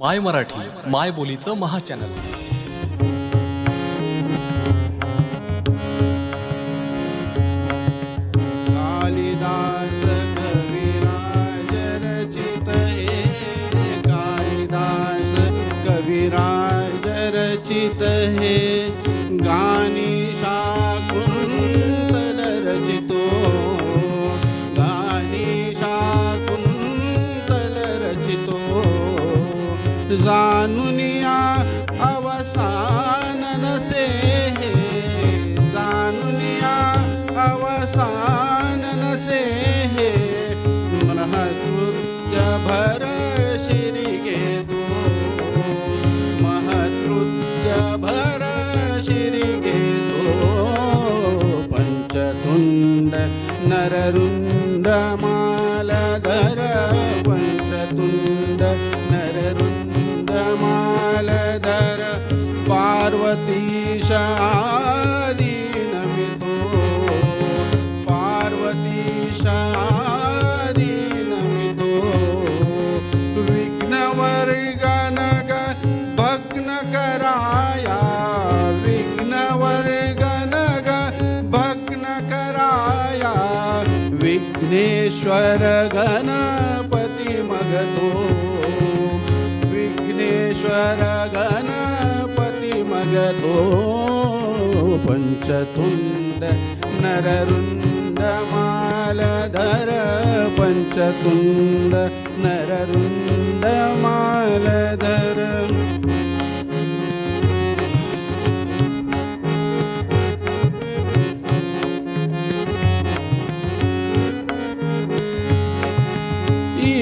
माय मराठी माय बोलीचं महाचॅनल. कालिदास कविराज रचित हे कालिदास कविराज रचित हे जानुनिया अवसान नसे हे। जानुनिया अवसान नसे हे। महतृत्य भर शिरी घेतो महतृत्य भर शिरी घेतो पंचतुंड नररुंड विघ्नेश्वर गणपति मगतो विघ्नेश्वर गण मगतो पंचतुंड नररुंड मालधर पंचतुंड नररुंड मालधर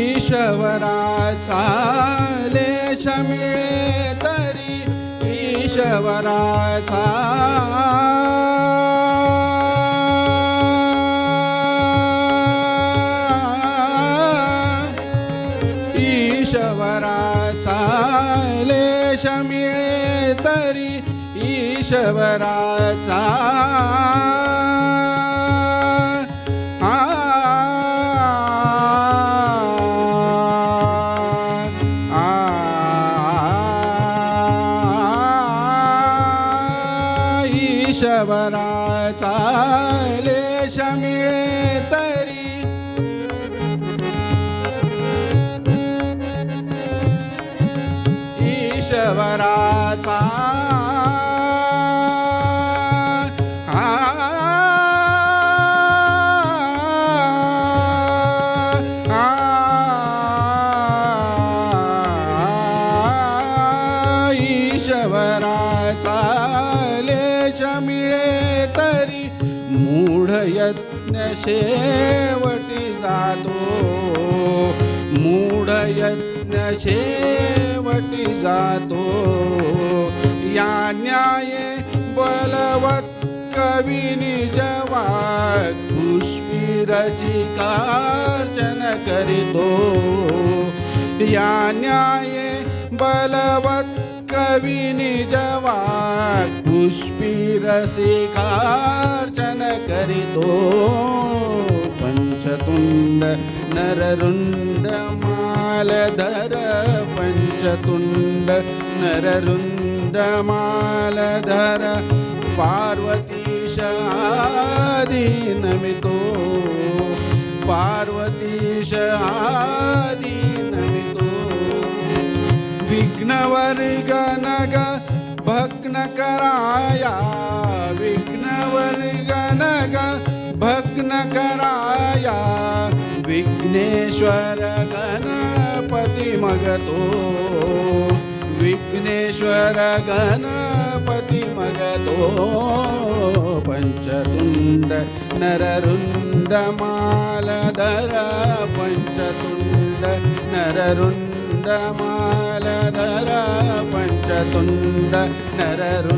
ईश्वराचा ईश्वराचा ईश्वराचा लेश मिळे तरी ईश्वराचा ईश्वराचा लेश मिळे तरी ईश्वराचा ईश्वराचा मिळे तरी मूढ यज्ञ शेवटी जातो. मूढ यज्ञ शेवटी जातो. या न्याये बलवत कवी निजवात पुष्पिरची कार्चन करीतो. या न्याये बलवत विनिजवासिकार्चन करितो पञ्चतुण्ड नररुण्डमालधर पञ्चतुण्ड नररुण्डमालधर पार्वतीशादिनमितो पार्वतीशादि विघ्नवर्गनग भग्नकराया विघ्नवर्गनग भग्नकराया विघ्नेश्वर गणपती मगतो विघ्नेश्वर गणपती मगतो पंचतुंड नररुंड नररुन्दमाल तु नररु